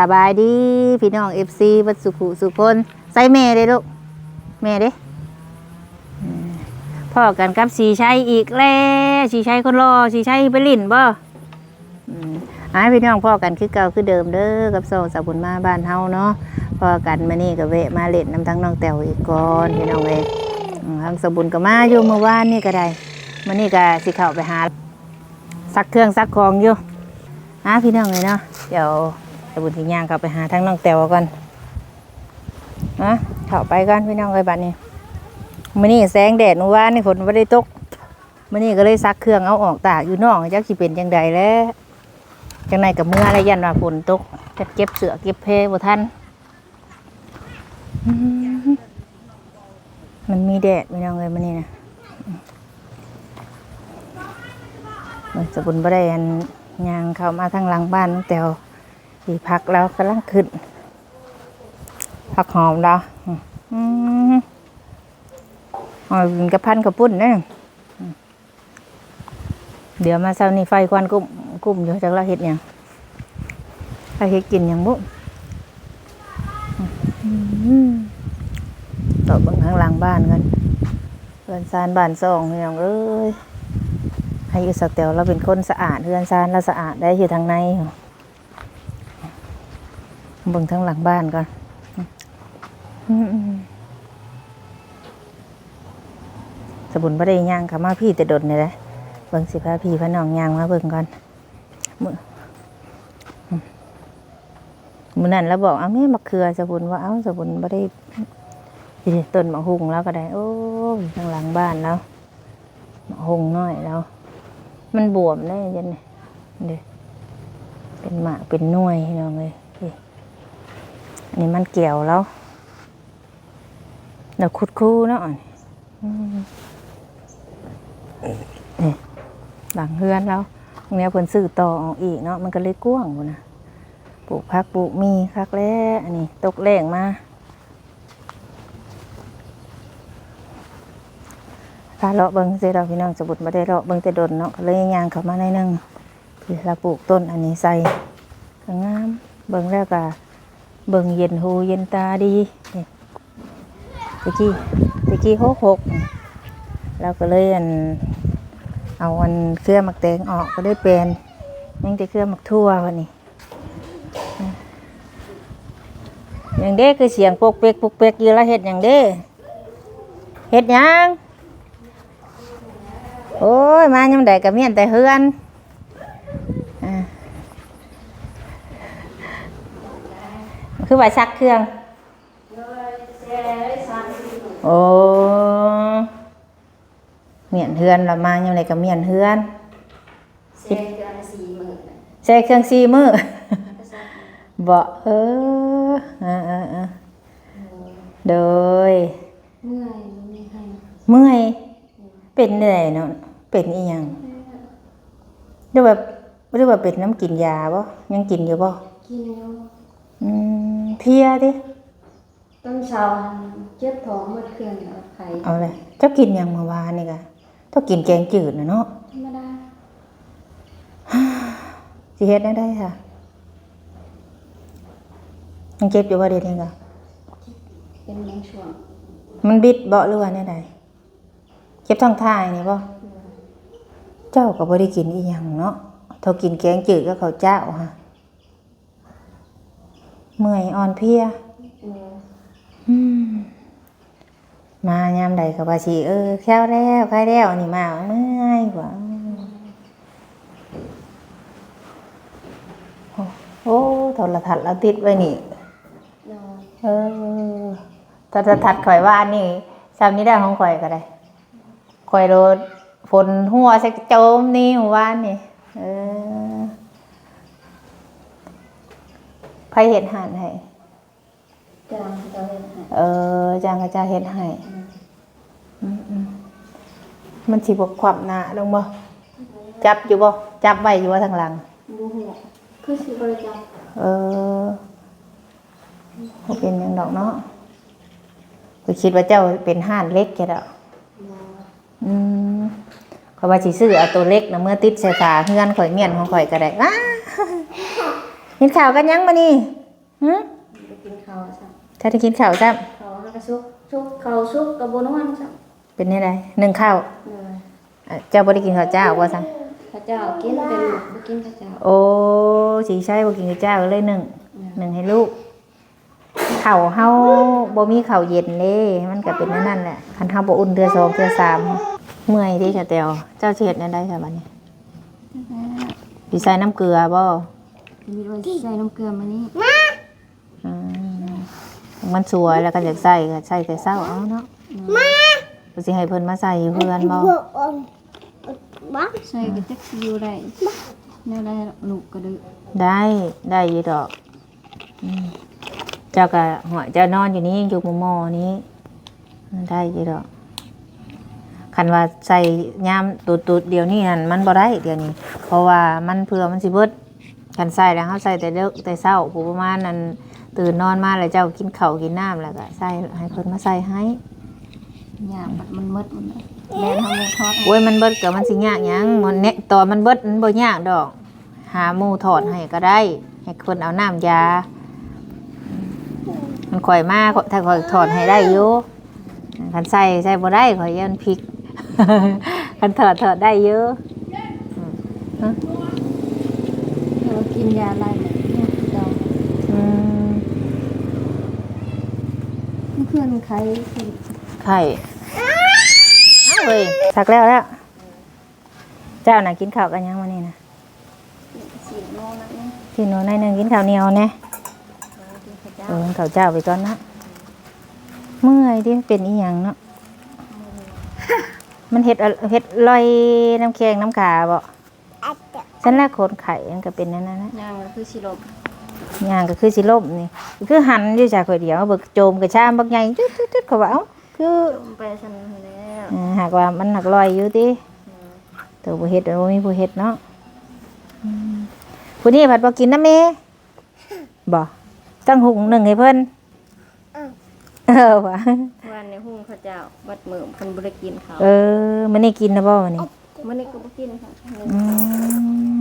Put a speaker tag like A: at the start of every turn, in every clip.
A: สบายดีพี่น้องเอฟซีวัดสุขุสุคนใส่แม่เด้ลูกแม่เด้อพ่อกันกับสีชัยอีกแล้วสีชัยคนรอสีชัยไปลิ่นบ่อ้ายพี่น้องพ่อกันคือเก่าคือเดิมเด้อกับโซสาบุญมาบ้านเฮาเนาะพ่อกันมานี่ก็แวะมาเล่นน้ำทั้งน้องแต๋วอีกก่อนพี่น้องเอ้ยอืมทางสาบุญก็มาอยู่เมื่อวานนี่ก็ได้มานี่ก็สิเข้าไปหาซักเครื่องซักของอยู่อ้าพี่น้องเลยเนาะเดี๋ยว บุญสิย่างกลับไปหาทั้งน้องแตวก่อนนะเข้าไปกันพี่น้องเลยบัดนี้มื้อนี้แสงแดดเมื่อวานนี่ฝนไม่ได้ตกมื้อนี้ก็เลยซักเครื่องเอาออกตากอยู่นอกจักสิเป็นจังใดแล้วจังไหนกับเมื่อไรยันว่าฝนตกจะเก็บเสือเก็บเพบ่ทันมันมีแดดพี่น้องเลยมื้อนี้นะมันสบุญบ่ได้อันยางเข้ามาทางหลังบ้านน้องแตว ที่พักแล้วกำลังขึ้นผักหอมแล้วอืมอ๋อกินกับพันกับปุ้นเนะอืมเดี๋ยวมาเช้านี้ไฟควันกุ้มกุ้มอยู่จากเราเห็ดหยังเราเห็ดกินหยังบุอืมต่อบังข้างหลังบ้านกันเรือนซานบ้านซองพี่น้องเอ้ยให้อีสเตลเราเป็นคนสะอาดเรือนซานเราสะอาดได้อยู่ทางใน เบิ่งทั้งหลังบ้านก่อนอืมสบุนบ่ได้ย่างค่ะมาพี่แต่ดนนี่แหละเบิ่งสิพาพี่พาน้องย่างมาเบิ่งก่อนมือมือนั้นแล้วบอกเอาแม่มะเขือสบุนว่าเอาสบุนบ่ได้ต้นมะฮุงแล้วก็ได้ โอ้ยทางหลังบ้านแล้วมะฮุงน้อยแล้ว มันบวมได้ยันนี่เด้เป็นหมากเป็นน่วยน้องเลย อันนี้มันเกี่ยวแล้วเดี๋ยวคุดคู่เนาะนี่หลังเฮือนแล้วตรงเนี้ยเพิ่นซื้อต่อออกอีกเนาะมันก็เลยกว้างพุ่นะปลูกพักปลูกมีคักแล้วอันนี้ตกแรงมาถ้าเลาะเบิ่งสิเราพี่น้องสมุดมาได้เลาะเบิ่งแต่ดนเนาะก็เลยย่างเข้ามาในนึงที่เราปลูกต้นอันนี้ใส่งามเบิ่งแล้วก็ เบิ่งเย็นหูเย็นตาดีตะกี้ตะกี้หกหกเราก็เลยอันเอาอันเครื่องหมักแตงออกก็ได้เป็นยังแต่เครื่องหมักทั่ววันนี้อย่างเด้คือเสียงปกเปกปกเปกอยู่ล้วเห็ดอย่างเด้เห็ดยังโอ้ยมายังไดกับเมียนแต่เฮือนอ่า คือว่าซักเครื่อง โอ้เมียนเฮือนเรามายังไงกับเมียนเฮือน
B: เซ็นเดือนละสี่หมื่นน่ะ
A: ใช้เครื่องซีมือ
B: ก็ซัก
A: บ่เออเออเออเออโดย
B: เมื่อยมันไม่ให้
A: เมื่อย เป็นเหนื่อยเนาะเป็นอีหยังหรือว่าหรือว่าเป็นน้ำกินยาบ่ยังกินอยู่บ่
B: กินแล้ว
A: อืม เพลียดิ
B: ต้นเช้าเจ็บท้องหมดเครื่องเอาไข่
A: เอาเลยเจ้ากินหยังเมื่อวานนี่กะเจ้ากินแกงจืดนะเนาะ
B: ธรรมดา
A: สิเฮ็ดได้ได้ค่ะยังเจ็บอยู่ว่าเดี๋ยวนี้กะ
B: เป็นบางช่วง
A: มันบิดเบาะหรือว่าแน่ใดเจ็บท้องท้ายนี่บ่เจ้าก็บ่ได้กินอีหยังเนาะเท่ากินแกงจืดก็ข้าวเจ้าค่ะ เมื่อยอ่อนเพลีย
B: เออ
A: อืมมายามใดก็ว่าสิเออแค่แล้วใครแล้วนี่มาเมื่อยกว่าโอ้โอ้โทรทัศน์เราติดไว้นี่
B: นอน
A: เออโทรทัศน์ข่อยว่านี่ซ้ำนี้ได้ของข่อยก็ได้ข่อยโดนฝนหัวใส่โจมนี่หมู่บ้านนี่เออ ใครเห็นหันให้
B: จางเราเห็นหาย
A: เออจางกระจาเฮ็ดให้อืมอืมมันสิบกความหนาลงบ่จับอยู่บ่จับไว้อยู่ว่าทางหลัง
B: บูหัวคือสิบริจาค
A: เออบ่เป็นหยังดอกเนาะก็คิดว่าเจ้าเป็นห้านเล็กแค่ดอก
B: นอน
A: อืมข่อยว่าสิซื้อเอาตัวเล็กนะเมื่อติดใส่ฝาเฮือนข่อยเมียนของข่อยก็ได้อ้า เห็นข่าวกันยังมานี่
B: เหึไปกินข้าวซ้
A: ถ้าได้กินข้าวจ้ะำ
B: ข้าวแล้วก็ซุกซุกข้าวซุกกับบนวันซ้
A: เป็นยังไงหนึ่งข้าวำ
B: เลย
A: อะเจ้าบ่ได้กินข้าวเจ้าว่าซั่น
B: ข้าวเจ้ากินแต่ลูกบ่กินข้าวเจ้า
A: โอ้สิใช่บ่กินข้าวเจ้าก็เลยหนึ่งหนึ่งให้ลูกข้าวเฮาบ่มีข้าวเย็นเด้มันก็เป็นนั่นนั่นแหละคันเฮาบ่อุ่นเทื่อสองเทื่อสามเมื่อยเดิค่ะแตวเจ้าสิเฮ็ดแนวใดค่ะบัดนี้สิใส่น้ำเกลือบ่
B: มีด้วยใส่น้ำเกลือมานี่
A: อืมมันสวยแล้วก็อยากใส่ก็ใส่แต่เช้าเอาเนาะบ่สิให้เพิ่นมาใส่อยู่เพื่อนบ่
B: ใส่ก็จักสิอยู่ได้แนวได้ลูกก็ดื้อ
A: ได้ได้อยู่ดอกอืมเจ้าก็หัวเจ้านอนอยู่นี่อยู่หมุมอนี้ได้อยู่ดอกคันว่าใส่ยามตูดตูดๆเดี๋ยวนี้นั่นมันบ่ได้เดี๋ยวนี้ เพราะว่ามันเผื่อมันสิเบิด คันใส่แล้วเฮาใส่แต่เด็กแต่เช้าผู้ประมาณนั้นตื่นนอนมาแล้วเจ้ากินข้าวกินน้ำแล้วก็ใส่ให้เพิ่นมาใส่ให้
B: ยามบัดมันหมดมันเลยแม่ทำเลยทอดให้
A: โอ้ยมันเบิดก็มันสิยากหยังมันเนี่ยตอนมันเบิดมันบ่ยากดอก หาหมู่ถอดให้ก็ได้ ให้คนเอาน้ำยา มันข่อยมากถ้าข่อยถอดให้ได้อยู่คันใส่ใส่บ่ได้ข่อยยันพริกคันถอดถอดได้อยู่
B: เรา กินยาอะไรเนี่ยเจ้า
A: อืม
B: เพื่อนใครกิน
A: ไข่เอาเว้ยสักแล้วแล้ว เจ้าน่ะกินข้าวกันยังวันนี้นะ
B: สีโมงนะเนี่ย
A: กินหนูในอยหนึงกินข้าวเหนียวแน่
B: กินข้าวเจ้า
A: เออข้าวเจ้าไปก่อนนะเมื่อยดิเป็นอีหยังเนาะมันเห็ดอะเห็ดลอยน้ำแข็งน้ำขาบ่ ฉันแรกโคนไข่มันก็เป็นนั่นนะนะ
B: ย่างก็คือสิลบ
A: ย่างก็คือสิล่มนี่คือหันอยู่จากคนเดียวเบิกโจมกระชามบักใหญ่จุดจุดจุดเขาว่าเอ้าคือ
B: ลงไปฉันแล้ว
A: อ่าหากว่ามันหักลอยอยู่ติตัวผู้เฮ็ดบ่มีผู้เฮ็ดเนาะอืมผู้นี้ผัดบ่กินน้ำเมบ่ตั้งหุงหนึ่งให้เพิ่นเออว่ะ
B: วันในหุ้งข้าวเจ้าบัดมือคนบริกินเขา
A: เออมันนี่กินนะบ่มันนี่
B: มื่อนี้ก็บ่กินค่ะ
A: อืม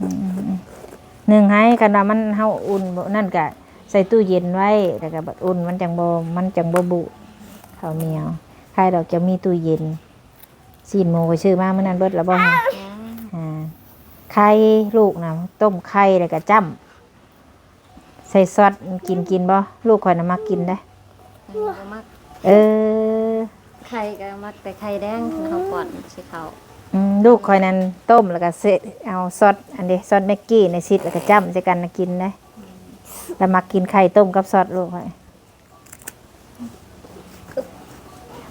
A: อืมหนึ่งให้กันว่ามันเฮาอุ่นบ่นั่นก็ใส่ตู้เย็นไว้แล้วก็บัดอุ่นมันจังบ่มันจังบ่บุข้าวเหนียวใครดอกจะมีตู้เย็นซีนหมูก็ชื่อมาเมื่อนั้นเบิดแล้วบ่ฮะอ่าไข่ลูกนะต้มไข่แล้วก็จ้ำใส่ซอสกินกินบ่ลูกข่อยน่ะมักกินได้
B: มัก
A: เออ
B: ไข่ก็มักแต่ไข่แดงเขาก่อนสิเขา
A: อืมลูกคอยนั้นต้มแล้วก็เสร็จเอาซอสอันนี้ซอสแม็กกี้ในซิดแล้วก็จ้ำใส่กันนะกินได้แล้วมักกินไข่ต้มกับซอสลูกคอย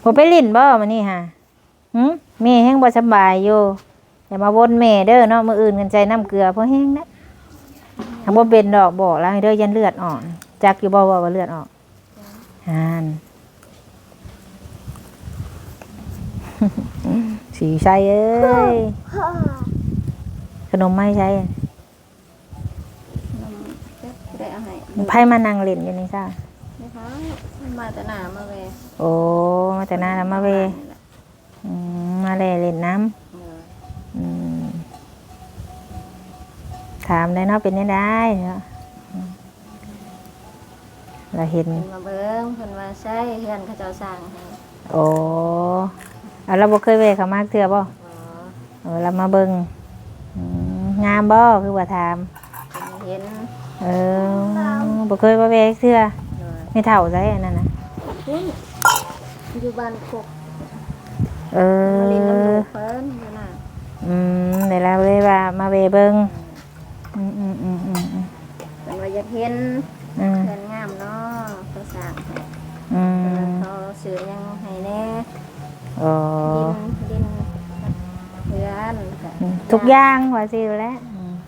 A: ผมไปลิ้นบ่มานี่ฮะหืมแม่แห้งบ่สำบายอยู่อย่ามาวนแม่เด้อเนาะมื้ออื่นกันใจน้ำเกลือเพราะแห้งนะทำบ่เป็นดอกบอกแล้วให้เด้อยันเลือดอ่อนจักอยู่บ่ว่าว่าเลือดออกฮาน สีใช่เอ้ย ขนมไม่ใช่
B: ได้เอาให้
A: ไพ่มานั่งเล่นอยู่นี่ซ่า
B: นะคะมาแต่หนามาเว
A: โอ้ มาแต่หน้าแล้วมาเวอืมมาเล่นเล่นน้ำอืมถามได้เนาะเป็นยังได้เนาะอืมเราเห็น
B: เพิ่นมาเบิ่งเพิ่นว่าใช่เฮือนเขาเจ้าสร้างให้
A: โอ้เอาเราบ่เคยเวเขามากเถื่อบ่
B: อ๋อ
A: เออเรามาเบิ่งอืมงามบ่คือว่าถาม
B: เห็น
A: เออบ่เคยมาเวเถื่อ
B: เออ
A: ไม่เท่าใจอันนั้นนะ
B: คุณอยู่บ้านโคก
A: เอ
B: มาเล่นน้ำ
A: อ
B: ลูกเพิ่นอยู่น่ะ
A: อืมเดี๋ยวเราเลยว่ามาเวเบิงอืมอืมอืมอืมอืม
B: เพิ่นว่าอยากเห็น
A: อืม
B: เพิ่นงามเนาะเขาสร้างให้
A: อื
B: เพิ่น
A: ม
B: เขาซื้อหยังให้แน่
A: อ๋อ
B: ดินดินเพื่อนก็
A: อืมทุกอย่างว่าสิแหล้ว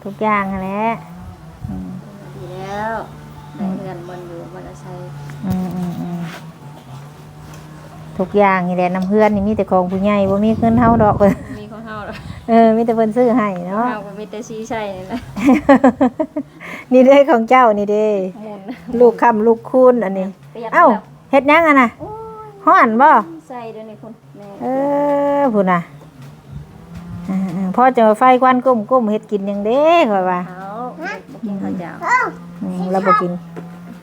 A: ทุกอย่างนั่นแหละอืม
B: ดีแล้วได้เพื่อนบนอยู่บนอาศัย
A: อืมอืมอืมทุกอย่างนี่แหละน้ำเพื่อนนี่มีแต่ของผู้ใหญ่บ่มีเงินเท่าดอกเลย
B: มีของเฮาแล้ว
A: เออมีแต่เพิ่นซื้อให้เนาะ
B: เฮาก็มีแต่ซีใช่นี่แหละ
A: นี่เด้ของเจ้านี่เด้
B: หมุน
A: ลูกคำลูกคูณอันนี้
B: ประหยัด
A: เอ้าเฮ็ดหยังอะน่ะ
B: โอ้ย
A: ฮ้อนบ่
B: ใส่เดี๋ยวนี้คุณแม่
A: เออพูดน่ะอ่าๆพ่อจะมาไฟควันกุ้มกุ้มเฮ็ดกินหยังเด้ข่อยว่า
B: เขาบ่กินข้าวเจ้า
A: อืมเราบ่กิน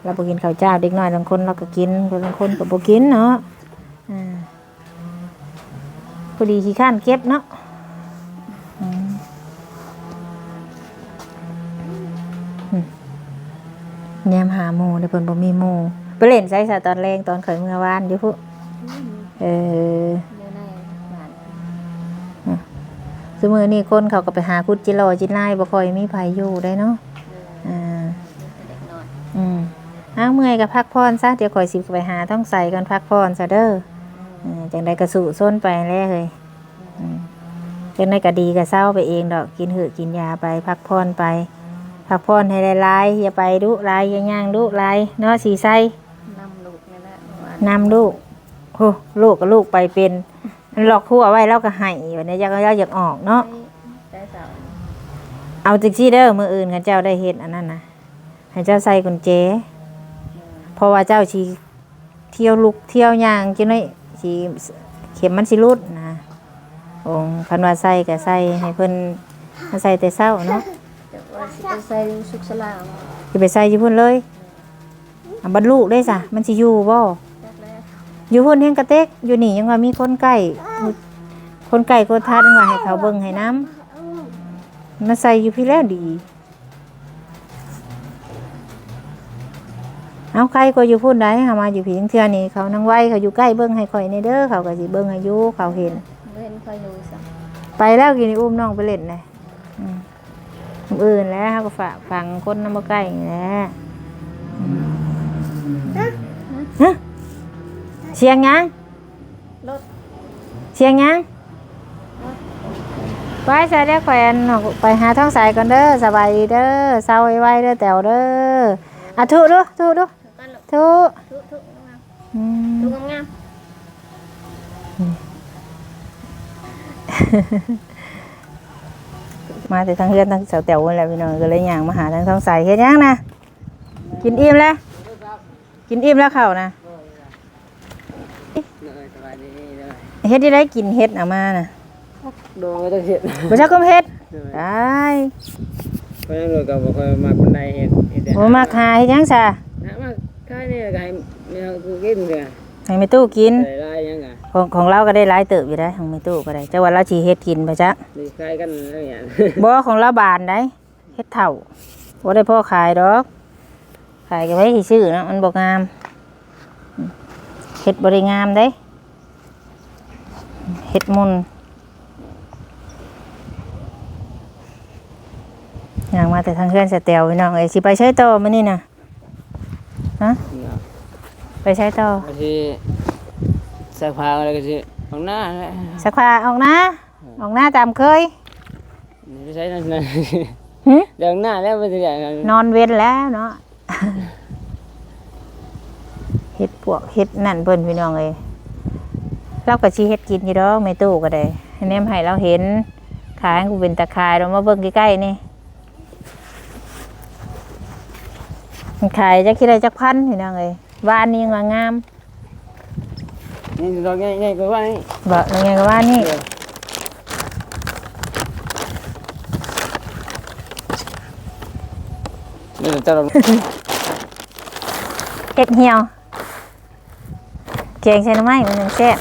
A: เราบ่กินข้าวเจ้าเด็กน้อยบางคนเราก็กินบางคนก็บ่กินเนาะอ่าพอดีขี้ข้านเก็บเนาะอืมอืมแนมหาหมู่เดี๋ยวเพิ่นบ่มีหมู่ไปเล่นไสซะตอนแรงตอนข่อยเมื่อวานอยู่พุ เออ
B: อยู่ในบ้าน
A: สมือนี่คนเขาก็ไปหาคุดจิโร่จินายบ่ค่อยมีไผอยู่ได้เนาะอ่า
B: เด็กน้อย
A: อืมอ้าวเมื่อยก็พักพรซะเดี๋ยวข่อยสิไปหาต้องใส่กันพักพรซะเด้ออ่าจังใดก็สู่ส้นไปแล้วเฮ้ยอืมจังใดก็ดีก็เศร้าไปเองดอกกินหือกินยาไปพักพรไป พักพรให้หลายๆอย่าไปดุหลายอย่าย่างดุหลายเนาะสีใส
B: นำลูกนี่แหละเมื่อวาน
A: นำลูก โหลูกกับลูกไปเป็นหลอกคั่วไว้แล้วก็ให้วันนี้อยากเอาอยากออกเนาะ
B: ได้สาว
A: เอาจิกซี่เด้อมืออื่นกันเจ้าได้เฮ็ดอันนั้นนะให้เจ้าใส่กุญแจเพราะว่าเจ้าชีเที่ยวลุกเที่ยวย่างจังได๋สิเข็มมันสิรุดนะองค์คันว่าใส่ก็ใส่ให้เพิ่นมาใส่แต่เช้าเนาะ
B: แต่ว่าสิไปใส่สุขสลาม
A: สิไปใส่อยู่พุ่นเลยอะบัดลูกได้ซะมันสิอยู่บ่
B: แรกแรก
A: อยู่พุ่นเฮงกระเต็กอยู่นี่ยังว่ามีคนใกล้คนใกล้คนทัดยังว่าให้เขาเบิ่งให้น้ำมาใส่อยู่พี่แล้วดี เอาใครก็อยู่พูดได้เฮามาอยู่ผีเทื่อนี่เขานั่งไว้เขาอยู่ใกล้เบิ่งให้ข่อยในเด้อเขาก็สิเบิ่งอายุเขาเห็น
B: เล่นคอยอยู่ซะ
A: ไปแล้วกินนี่อุ้มน้องไปเล่นเลยอืมคนอื่นแล้วเขาก็ฝากฟังคนน้ำมาใกล้นี่แหละอืมฮะ เชียงยัง
B: รถ
A: เชียงยังไปใส่ได้ข่อยอันน้องไปหาท้องสายก่อนเด้อสบายดีเด้อเศร้าไว้ๆเด้อแต๋วเด้ออะทุดูทุดู
B: กันลูก
A: ทุ
B: ทุทุงาม
A: อืม
B: ทุงาม
A: มาแต่ทางเฮือนทางเสาแต๋วนั่นแหละพี่น้องก็เลยย่างมาหาทางท้องใสเฮ็ดยังนะกินอิ่มแล้ว กินอิ่มแล้วข้าวนะ เฮ็ดที่ได้กินเฮ็ดเอามาน่ะ
C: โดนก็ต้องเห็ด
A: บ่ชักก็เฮ็ดได้
C: เพราะฉะนั้นเราก็บ่ค่อยมาคนใดเห็ดเห็ดแต่
A: บ่มาขายเฮ็ดหยังซะ
C: นะมาค่ายนี่ก็ให้แมวกูกินเด้อ
A: ให้แม่ตู้กิน
C: ได้หลายยังอะ
A: ของของเราก็ได้หลายเติบอยู่ได้ของแม่ตู้ก็ได้แต่ว่าเราสิเฮ็ดกินไปจ้ะ
C: มีค่ายกันอะไรอย่าง
A: บ่ของเราบานได้เฮ็ดเท่าบ่ได้พอขายดอก ขายก็ไว้สิซื้อเนาะมันบ่งามเฮ็ดบ่ได้งามเด้ เฮ็ดมุนย่างมาแต่ทางเพื่อนสแตวพี่น้องเอ้ยสิไปใช้ต่อมื้อนี้น่ะฮะไปใช้ต่อ
C: ก็สิสักพาอะไรก็สิของหน้าแหละ
A: สักผ้าออกนะออกหน้าตามเคย
C: นี่ไปใช้นั่นนั่น
A: หึ
C: เดี๋ยวหน้าแล้วมันสิได้
A: นอนเว้นแล้วเนาะเฮ็ดปวกเฮ็ดนั่นเพิ่นพี่น้องเอ้ย เราก็สิเฮ็ดกินอยู่ดอกไม่ตู้ก็ได้ให้แนมให้เราเห็นขายให้กูเป็นตะคายเรามาเบิ่งใกล้ๆนี่มันขายจักคิดได้จักพันพี่น้องเอ้ยบ้านนี้ยังว่างาม
C: นี่ดอกใหญ่ๆก็ว่านี่
A: บ่แล้วไงก็ว่านี่
C: เดี๋ยวจะลอง
A: เฮ็ดเหี่ยวแกงใส่หน้ำไม้มันยังแซ่บ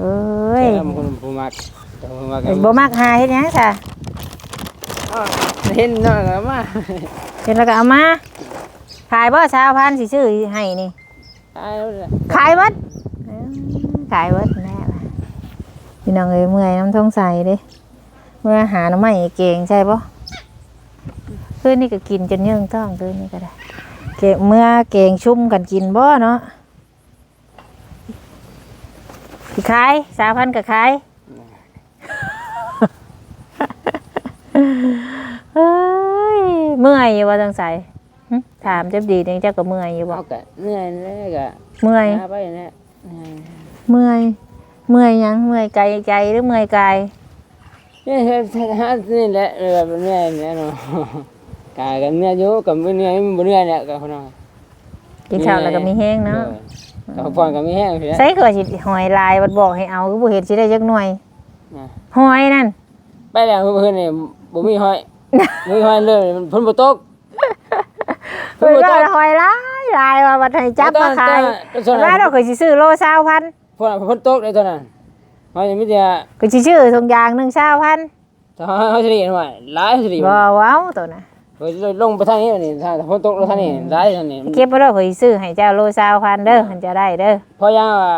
A: เอ้ย
C: ทำคนผู้มักแต่ผู้มัก
A: บ่มักหาเฮ็ดหยังซะ
C: เห็นน้อยก็มา
A: เสร็จแล้วก็เอามาขายบ่ชาวพันธุ์สิซื้อให้นี่
C: ตายแล้วแหละ
A: ขายวัดขายวัดแน่ล่ะพี่น้องเอ้ยเมื่อยน้ำท้องใสเด้เมื่อหาหน้ำใหม่เก่งใช่ปะคืนนี้ก็กินจนเยื่องท้องคืนนี้ก็ได้ เกงเมื่อเก่งชุ่มกันกินบ่เนาะ สิขายสาวพันธุ์ก็ขายเฮ้ยเมื่อยอยู่ว่าจังใสหึถามเจ็บดีนี่เจ้าก็เมื่อยอยู่บ่
C: เอากะเหนื่อยแล้วก็
A: เมื่อย
C: หาไปเนี่ย
A: เมื่อย เมื่อยหยัง เมื่อยใจใจหรือเมื่อยกาย
C: นี่แหละนี่แหละแบบเหนื่อยเนี่ยเนาะกายกันเนี่ยอยู่กับเหนื่อยมันบ่เหนื่อยเนี่ยกับคนเนาะ
A: กินข้าวแล้วก็มีแห้งเนาะ
C: กับพรก็มีแห้งเสีย
A: ใส่เกลือสิหอยลายบัดบอกให้เอาคือบ่เห็นสิได้จักหน่วย
C: นะ
A: หอยนั่น
C: ไปแล้วเพื่อนนี่บ่มีห้อยบ่มีห้อยเลยมันเพิ่นบ่ตก
A: เพิ่นว่าหอยหลายหลายว่าบัดให้จับมาขาย
C: ตอนนั้น
A: ว่าเราเคยสิซื้อโล20,000
C: พวกนั้นเพิ่นตกเลยตอนนั้นเฮาจะมีแต่
A: ก็สิซื้อทงยางหนึง20,000
C: ถ้าเฮาสิได้ว่าหลายสิได้
A: บ่เว้าตัวน่ะ
C: เฮ้ยลงไปทางนี้นี่ถ้าเพิ่นตกลงทางนี้หลายทางนี้
A: เก็บบ่ได้เคยซื้อให้เจ้าโล20,000เด้อมันจะได้เด้อ
C: เพราะยังว่า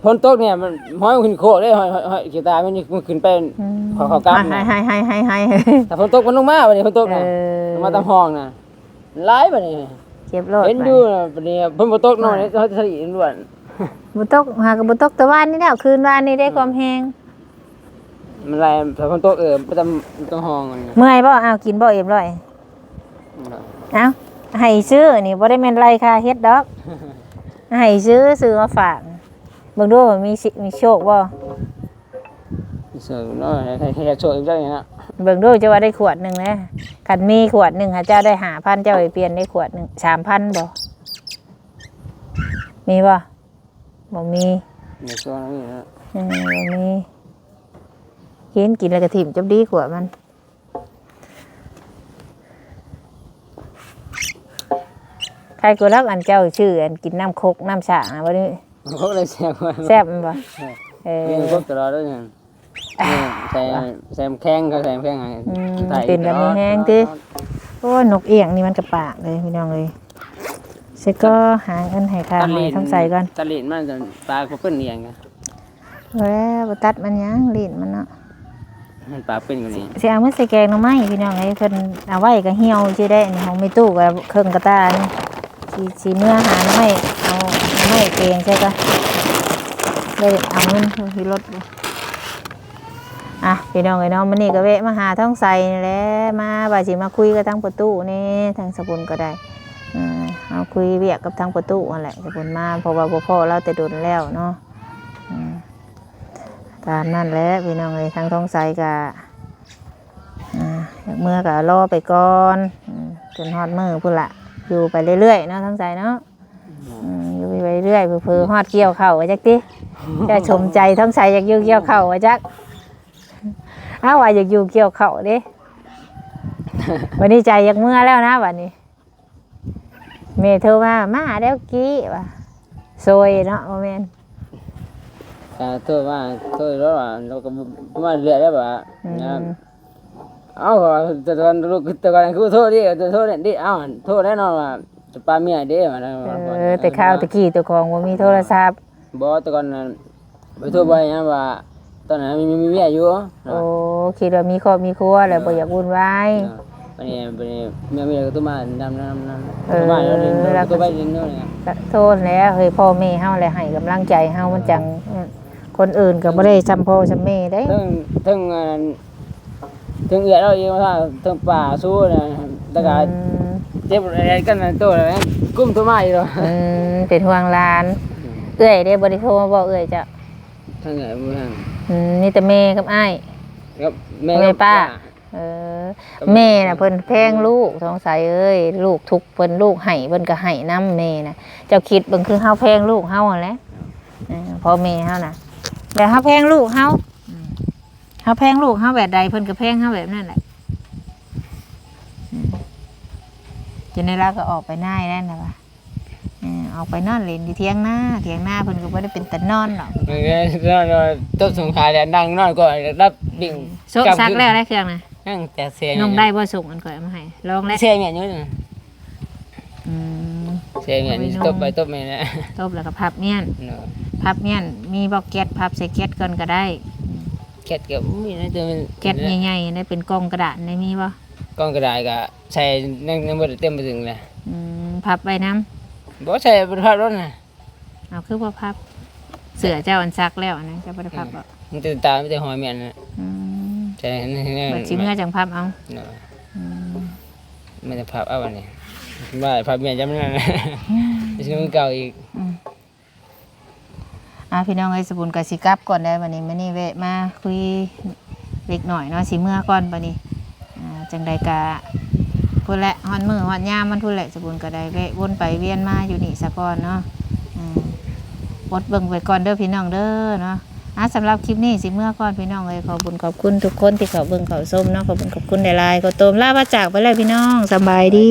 C: เพิ่นตกเนี่ยมันห้อยขึ้นโคกเด้ห้อยห้อยกีตาร์มันนี่มันขึ้นไป
A: อืม
C: เขาเขากำ
A: ให้
C: นะ
A: ให้ให้ให้ให้
C: แต่ฝนตกมันลงมาบัดนี้ฝนตก
A: เอ
C: น่ะ
A: อ
C: ลงมาตามห้องน่ะหลายบัดนี้
A: เก็บโลด
C: เห็น
A: ไป
C: อยู่น่ะบัดนี้เพิ่นบ่ตกน้อยเขาจะสิล้วน
A: บุตกหากบุตกแต่ว่านนี่แล้วคืนวานนี่ได้ความแหง
C: มันไรถ้าฝนตกเออไปตามตามห้องมันน่ะ
A: เมื่อยบ่เอากินบ่เอ็มร้อยเอาให้ซื้อนี่บ่ได้แม่นไรค่ะเฮ็ดดอกให้ซื้อซื้อมาฝากเบิ่งดูว่ามีสิมีโชคบ่
C: เสิร์ฟน้อยให้ให้โชว์อีกจังนะ
A: เบิ่งดูจะว่าได้ขวดหนึงนะคันมีขวดหนึงหาเจ้าได้5,000เจ้าไปเปลี่ยนได้ขวดหนึง3,000บ่มีบ่บ่มี
C: มีช่วงนี้นะ
A: อืม บ่มีกินกินแล้วก็ถิ่มจับดีขวดมันใครกูรักอันเจ้าชื่อ อันกินน้ำคกน้ำฉางนะวันนี้
C: เขาเลยแซ่บว่า
A: แซ่บมันบ่เออ
C: มีพวกตลอดด้วยนั่นใส่ใส่แข้งเขาใส่แข้ง
A: อืมเป็นแบบมีแห้งติโอ้ยนกเอียงนี่มันกระปากเลยพี่น้องเลยเสร็จก็หาเงินให้ค่าหอยทั้งใส่ก่อน
C: ตะลินมันจะปลาเขาเป็นเนียง
A: เอาแล้วบ่ตัดมันยังลิ้นมันเนาะ
C: มันปลาเป็นกว่านี้
A: สิเอามาใส่แกงหน่อไม้พี่น้องเอ้เพิ่นเอาไว้ก็เหี่ยวสิได้นนี้ของไม่ตู้ก็เครื่องกระตานี่สิสิเมื่อหาหน่อไม้เอาหน่อไม้แกงใช่ก็ได้เอาเงินที่รถอะพี่น้องเอ้ยเนาะมื้อนี้ก็แวะมาหาท้องใส่แหละมาว่าสิมาคุยกับทางประตูนี่ทางสกุลก็ได้อืมเอาคุยเวียกกับทางประตูนั่นแหละสกุลมาเพราะว่าบ่พอเราแต่โดนแล้วเนาะ ตามนั่นแหละพี่น้องเอ้ยทางท้องใสก็อ่าเมื่อก็รอไปก่อนจนฮอดมือพุ่นละอยู่ไปเรื่อยๆเนาะทั้งใจเนาะอยู่ไปเรื่อยๆเพื่อฮอดเกี่ยวเข่าไว้จักติจะชมใจทั้งใจอยากอยู่เกี่ยวเข่าไว้จักอ้าว่าอยากอยู่เกี่ยวเข่าด้วันนี้ใจอยากเมื่อแล้วนะวันนี้เมย์โทรมามาแล้วกี้ว่ะซวยเนาะโมเมน
C: แต่ตัวว่าตัวรถว่าเราก็มาเรื่อยแล้วแบบ
A: อื
C: นะ
A: ม
C: เอาแต่ตอนลูกแต่ก่อนคือโทษดิโทษเนี่ยดิเอ้าโทษแน่นอนว่าจะปลาเมียเด้มา
A: เออแต่ข้าวตะกี้ตัวของว่ามีโทรศัพท์
C: บ่แต่ก่อนไปโทษไปนะว่าตอนนั้นมีมีเมียอยู่
A: โอ้คิดว่ามีครอบมีครัวแล้วบ่อยากวุ่นวาย
C: ไปนี่ไปนี่เมียเมียก็ตัวมาดำน้ำน้ำ
A: เออ
C: มาแล้วเดิน
A: แล้วก็
C: ตัวไปเดินนู่นไง
A: ก็โทษแล้วเฮ้ยพ่อแม่เฮาแหละให้กำลังใจเฮามันจังอืม คนอื่นก็บ่ได้จำพ่อจำแม่ได้
C: ทั้งทั้งทั้งเอือเราเองว่าทั้งป่าสู้นะแต่ก็
A: อืม
C: เจ็บอะไรกันนะตัวอะไรกุ้มตัวมาอีกแล้ว
A: อืมเป็นห่วงหลาน เอื้อยได้บ่ได้โทรมาบอกเอื้อยจ้ะ
C: ทั้งไงมือทั้ง
A: อืมนี่แต่แม่กับอ้าย
C: กับแม่
A: แม่ป้า เออ แม่น่ะเพิ่นแพงลูกสงสัยเอ้ยลูกทุกข์เพิ่นลูกให้เพิ่นก็ให้นํแม่น่ะเจ้าคิดเบิ่งคือเฮาแพงลูกเฮาหั่นแหละเออพ่อแม่เฮาน่ะ แต่เฮาแพงลูกเฮาอืมเฮาแพงลูกเฮาแบบใดเพิ่นก็แพงเฮาแบบนั้นแหละอืมจนในเราก็ออกไปหน้าได้นะวะเออออกไปนอนเล่นอยู่เถียงหน้าเถียงหน้าเพิ่นก็บ่ได้เป็นตะนอนหรอก
C: มันก็นอนต้นสงขลาแดนดังนอนก็รับดิ่ง
A: โซกซักแล้วได้เครื่องนะ
C: นั่งแต่เสีย
A: น้องได้บ่ส่งอันก่อนเอามาให้ลองแล้ว
C: เสียเมียอยู่นะ
A: อืม
C: เสียเมียนี่ตบไปตบมานะ
A: ตบแล้วก็พับเมียน พับเมียนมีบอกแก๊สพับใส่แก๊สก่อนก็ได้
C: แคทกับมีนะตัวมัน
A: แก๊สใหญ่ๆได้เป็นกล่องกระดาษได้มีบ่
C: กล้องกระดาษก็ใส่นั่งนั่งบนเต็มไปถึงเลย
A: อืมพับไว้น้
C: บ่ใส่บนภาพรถนะำ
A: เอาคือบ่พับ เสือเจ้าอันซักแล้วอันนั้นจะบ่ได้พับบ่
C: มันตื่นตาไม่ได้หอยเมียนะ
A: อืม
C: ใช่นี่
A: บัดสิเมื่อจังพับเอาอืม
C: ไม่ได้ภาพเอาวันนี้ว่าภาพเมียจำนั่นนะจะซื้อเก่าอีก
A: อ่ะพี่น้องไอ้สบุญก็สิกลับก่อนได้บัดนี้มื้อนี้แวะมาคุยเล็กหน่อยเนาะสิเมื่อก่อนบัดนี้อ่าจังใดกะพุ่นแหละฮอนมือฮอนยามมันพุ่นแหละสบุญก็ได้แวะวนไปเวียนมาอยู่นี่ซะก่อนเนาะอืมอดเบิ่งไปก่อนเด้อพี่น้องเด้อเนาะอะสำหรับคลิปนี้สิเมื่อก่อนพี่น้องเลยขอบุญขอบคุณทุกคนที่เขาเบิ่งเขาส้มเนาะขอบุญขอบคุณหลายๆขอโตมลาว่าจากไปแล้วพี่น้องสำบายดี